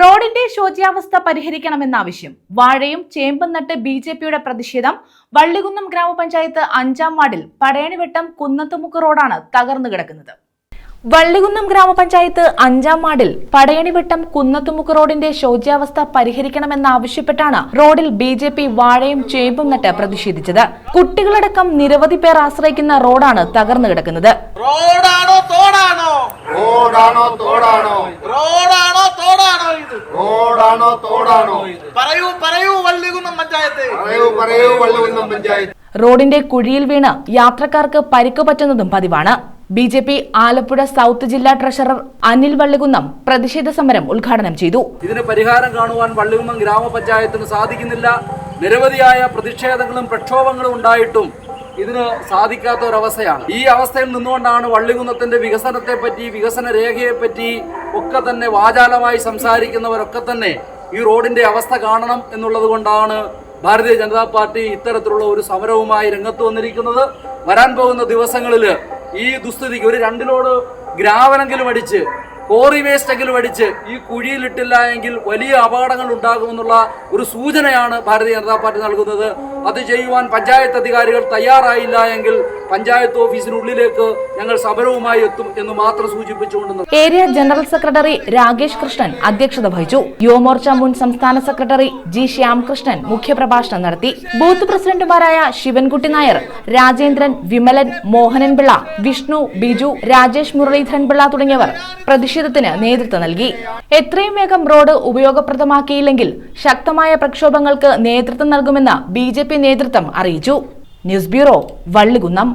റോഡിന്റെ ശോച്യാവസ്ഥ പരിഹരിക്കണമെന്ന ആവശ്യം വാഴയും ചേമ്പും നട്ട് ബി ജെ പിയുടെ പ്രതിഷേധം വള്ളികുന്നം ഗ്രാമപഞ്ചായത്ത് അഞ്ചാം വാർഡിൽ പടയണിവട്ടം കുന്നത്തുമുക്ക് റോഡാണ് തകർന്നു കിടക്കുന്നത്. വള്ളികുന്നം ഗ്രാമപഞ്ചായത്ത് അഞ്ചാം വാർഡിൽ പടയണിവട്ടം കുന്നത്തുമുക്ക് റോഡിന്റെ ശോച്യാവസ്ഥ പരിഹരിക്കണമെന്നാവശ്യപ്പെട്ടാണ് റോഡിൽ ബി ജെ പി വാഴയും ചേമ്പും നട്ട് പ്രതിഷേധിച്ചത്. കുട്ടികളടക്കം നിരവധി പേർ ആശ്രയിക്കുന്ന റോഡാണ് തകർന്നു കിടക്കുന്നത്. റോഡാണോ തോടാണോ? റോഡാണോ തോടാണോ? തോടാണോ? പറയൂ പറയൂ വള്ളികുന്നം പഞ്ചായത്ത്. പറയൂ പറയൂ വള്ളുകുന്നം പഞ്ചായത്ത്. റോഡിന്റെ കുഴിയിൽ വീണ് യാത്രക്കാർക്ക് പരിക്ക് പറ്റുന്നതും പതിവാണ്. B J P Alappuzha south ജില്ലാ ട്രഷറർ അനിൽ വള്ളികുന്നം പ്രതിഷേധ സമരം ഉദ്ഘാടനം ചെയ്തു. ഇതിന് പരിഹാരം കാണുവാൻ വള്ളികുന്നം ഗ്രാമപഞ്ചായത്തിന് സാധിക്കുന്നില്ല. നിരവധിയായ പ്രതിഷേധങ്ങളും പ്രക്ഷോഭങ്ങളും ഉണ്ടായിട്ടും ഇതിന് സാധിക്കാത്ത ഒരവസ്ഥയാണ് ഈ അവസ്ഥയിൽ നിന്നുകൊണ്ടാണ് വള്ളികുന്നത്തിന്റെ വികസനത്തെ പറ്റി വികസന രേഖയെപ്പറ്റി ഒക്കെ തന്നെ വാചാലമായി സംസാരിക്കുന്നവരൊക്കെ തന്നെ ഈ റോഡിന്റെ അവസ്ഥ കാണണം എന്നുള്ളത് കൊണ്ടാണ് ഭാരതീയ ജനതാ പാർട്ടി ഇത്തരത്തിലുള്ള ഒരു സമരവുമായി രംഗത്ത് വന്നിരിക്കുന്നത്. വരാൻ പോകുന്ന ദിവസങ്ങളിൽ ഈ ദുസ്ഥിതിക്ക് ഒരു രണ്ടിലോട് ഗ്രാവനെങ്കിലും അടിച്ച് കോറി വേസ്റ്റ് എങ്കിലും അടിച്ച് ഈ കുഴിയിലിട്ടില്ല എങ്കിൽ വലിയ അപകടങ്ങൾ ഉണ്ടാകുമെന്നുള്ള ഒരു സൂചനയാണ് ഭാരതീയ ജനതാ പാർട്ടി നൽകുന്നത്. അത് ചെയ്യുവാൻ പഞ്ചായത്ത് അധികാരികൾ തയ്യാറായില്ല എങ്കിൽ പഞ്ചായത്ത് ഓഫീസിനുള്ളിലേക്ക് ഞങ്ങൾ സമരവുമായി എത്തും എന്ന് മാത്രം സൂചിപ്പിച്ചുകൊണ്ട് area general secretary Rakesh Krishnan അധ്യക്ഷത വഹിച്ചു. യുവമോർച്ച മുൻ സംസ്ഥാന സെക്രട്ടറി ജി ശ്യാംകൃഷ്ണൻ മുഖ്യപ്രഭാഷണം നടത്തി. ബൂത്ത് പ്രസിഡന്റുമാരായ ശിവൻകുട്ടി നായർ രാജേന്ദ്രൻ വിമലൻ മോഹനൻ പിള്ള വിഷ്ണു ബിജു രാജേഷ് മുരളീധരൻ പിള്ള തുടങ്ങിയവർ പ്രതിഷേധത്തിന് നേതൃത്വം നൽകി. എത്രയും വേഗം റോഡ് ഉപയോഗപ്രദമാക്കിയില്ലെങ്കിൽ ശക്തമായ പ്രക്ഷോഭങ്ങൾക്ക് നേതൃത്വം നൽകുമെന്ന് ബി നേതൃത്വം അറിയിച്ചു. News bureau Vallikunnam.